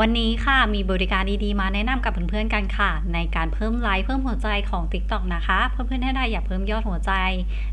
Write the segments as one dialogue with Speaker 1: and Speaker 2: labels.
Speaker 1: วันนี้ค่ะมีบริการดีๆมาแนะนำกับเพื่อนๆกันค่ะ ในการเพิ่มไลค์เพิ่มหัวใจของ TikTok นะคะเพื่อนๆท่านใดอยากเพิ่มยอดหัวใจ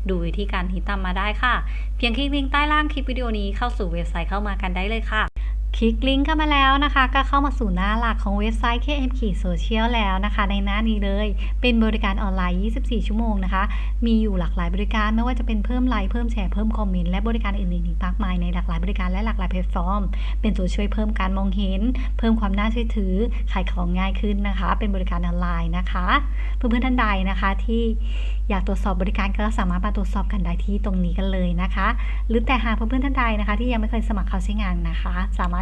Speaker 1: ดูวิธีการที่ตามมาได้ค่ะ เพียงคลิกลิงก์ใต้ล่างคลิปวิดีโอนี้เข้าสู่เว็บไซต์เข้ามากันได้เลยค่ะ คลิกลิงก์เข้ามาแล้วนะคะ ก็เข้ามาสู่หน้าหลักของเว็บไซต์ KM ขีดโซเชียลแล้วนะคะ ในหน้านี้เลย เป็นบริการออนไลน์ 24 ชั่วโมงนะคะ มีอยู่หลากหลายบริการไม่ว่าจะเป็นเพิ่มไลค์เพิ่มแชร์เพิ่มคอมเมนต์และบริการอื่นๆอีกมากมายในหลากหลายบริการและหลากหลายแพลตฟอร์ม เป็นตัวช่วยเพิ่มการมองเห็น เพิ่มความน่าเชื่อถือขายของง่ายขึ้นนะคะ เป็นบริการออนไลน์นะคะ เพื่อนๆท่านใดนะคะที่อยากตรวจสอบบริการก็สามารถมาตรวจสอบกันได้ที่ตรงนี้กันเลยนะคะ หรือแต่หากเพื่อนๆท่านใดนะคะ ที่ยังไม่เคยสมัครเข้าใช้งานนะคะ สามารถ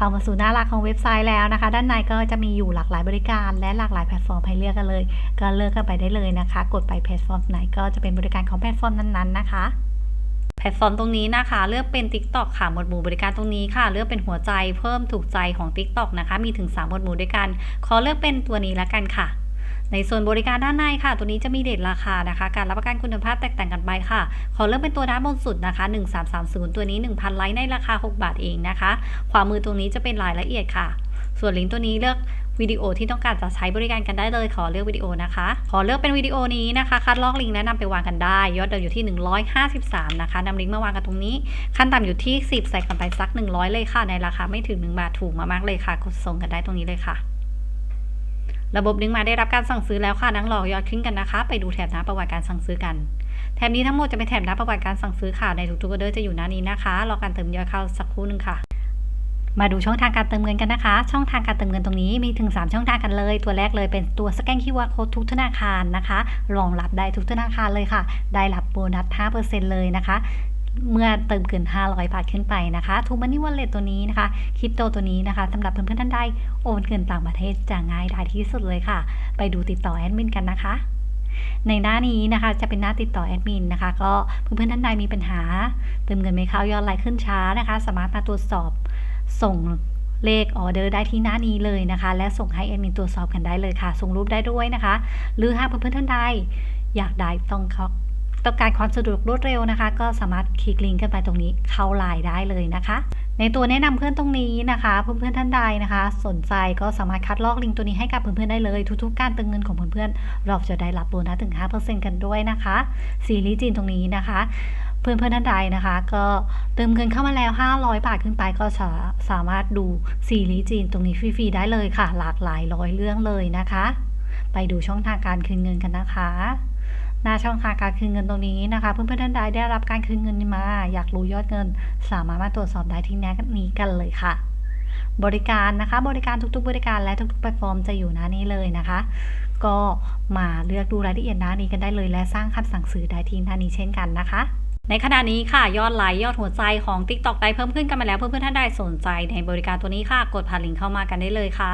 Speaker 1: เข้ามาสู่หน้าหลักของเว็บไซต์แล้วนะคะ ด้านในก็จะมีอยู่หลากหลายบริการและหลากหลายแพลตฟอร์มให้เลือกกันเลย ก็เลือกกันไปได้เลยนะคะ กดไปแพลตฟอร์มไหนก็จะเป็นบริการของแพลตฟอร์มนั้นๆนะคะแพลตฟอร์มตรงนี้นะคะ เลือกเป็น TikTok ค่ะหมวดหมู่บริการตรงนี้ค่ะ เลือกเป็นหัวใจเพิ่มถูกใจของ TikTok นะคะ มีถึง 3 หมวดหมู่ด้วยกัน ขอเลือกเป็นตัวนี้แล้วกันค่ะ ในส่วนบริการด้านในค่ะ ตัวนี้จะมีเดทราคานะคะ การรับประกันคุณภาพแตกต่างกันไปค่ะ ขอเลือกเป็นตัวด้านบนสุดนะคะ 1330 ตัวนี้ 1,000 ไลค์ในราคา 6 บาทเองนะคะ ขวามือตรงนี้จะเป็นรายละเอียดค่ะ ส่วนลิงก์ตัวนี้เลือกวิดีโอที่ต้องการจะใช้บริการกันได้เลย ขอเลือกวิดีโอนะคะ ขอเลือกเป็นวิดีโอนี้นะคะ คัดลอกลิงก์และนำไปวางกันได้ ยอดเดิมอยู่ที่ 153 นะคะนำลิงก์มาวางกันตรงนี้ ขั้นต่ำอยู่ที่ 10 ใส่กันไปสัก 100 เลยค่ะ ในราคาไม่ถึง 1 บาทถูกมากๆเลยค่ะกดส่งกันได้ตรงนี้เลยค่ะ ระบบดึงมาได้รับการสั่งซื้อแล้วค่ะนั่งรอกยอดขึ้นกันนะคะ ไปดูแถบหน้าประวัติการสั่งซื้อกัน แถบนี้ทั้งหมดจะเป็นแถบหน้าประวัติการสั่งซื้อค่ะในทุกๆออเดอร์จะอยู่หน้านี้นะคะ รอการเติมยอดเข้าสักครู่หนึงค่ะ มาดูช่องทางการเติมเงินกันนะคะ ช่องทางการเติมเงินตรงนี้มีถึง 3 ช่องทางกันเลย ตัวแรกเลยเป็นตัวสแกน QR Code ทุกธนาคารนะคะรองรับได้ทุกธนาคารเลยค่ะ ได้รับโบนัส 5%เลยนะคะ เมื่อเติมเกิน 500 บาทขึ้นไปนะคะทูมันนี่วอลเล็ตตัวนี้นะคะคริปโตตัวนี้นะคะสำหรับเพื่อนๆท่านใดโอนเงินต่างประเทศจะง่ายดายที่สุดเลยค่ะ ไปดูติดต่อแอดมินกันนะคะในหน้านี้นะคะจะเป็นหน้าติดต่อแอดมินนะคะ ก็เพื่อนๆท่านใดมีปัญหาเติมเงินไม่เข้ายอดไลค์ขึ้นช้านะคะ สามารถมาตรวจสอบส่งเลขออเดอร์ได้ที่หน้านี้เลยนะคะ และส่งให้แอดมินตรวจสอบกันได้เลยค่ะ ส่งรูปได้ด้วยนะคะ หรือหากเพื่อนๆท่านใดอยากได้ต้องเขา ต้องการความสะดวกรวดเร็วนะคะ ก็สามารถคลิกลิงก์กันไปตรงนี้เข้าไลน์ได้เลยนะคะ ในตัวแนะนำเพื่อนตรงนี้นะคะเพื่อนๆท่านใดนะคะ สนใจก็สามารถคัดลอกลิงก์ตัวนี้ให้กับเพื่อนๆได้เลย ทุกๆ การเติมเงินของเพื่อนๆเราจะได้รับโบนัสถึง 5%กันด้วยนะคะซีรีส์จีนตรงนี้นะคะเพื่อนๆท่านใดนะคะ ก็เติมเงินเข้ามาแล้ว 500 บาทขึ้นไปก็สาสามารถดูซีรีส์จีนตรงนี้ฟรีๆได้เลยค่ะ หลากหลายร้อยเรื่องเลยนะคะ ไปดูช่องทางการคืนเงินกันนะคะ หน้าช่องทางการคืนเงินตรงนี้นะคะเพื่อนๆท่านใดได้รับการคืนเงินมา อยากรู้ยอดเงิน สามารถมาตรวจสอบได้ที่หน้านี้กันเลยค่ะ บริการนะคะ บริการทุกๆ บริการและทุกๆแพลตฟอร์มจะอยู่หน้านี้เลยนะคะ ก็มาเลือกดูรายละเอียดหน้านี้กันได้เลย และสร้างคำสั่งซื้อได้ที่หน้านี้เช่นกันนะคะในขณะนี้ค่ะ ยอดไลค์ยอดหัวใจของ TikTok ได้เพิ่มขึ้นกันมาแล้วเพื่อนๆท่านใดสนใจในบริการตัวนี้ค่ะ กดผ่านลิงก์เข้ามากันได้เลยค่ะ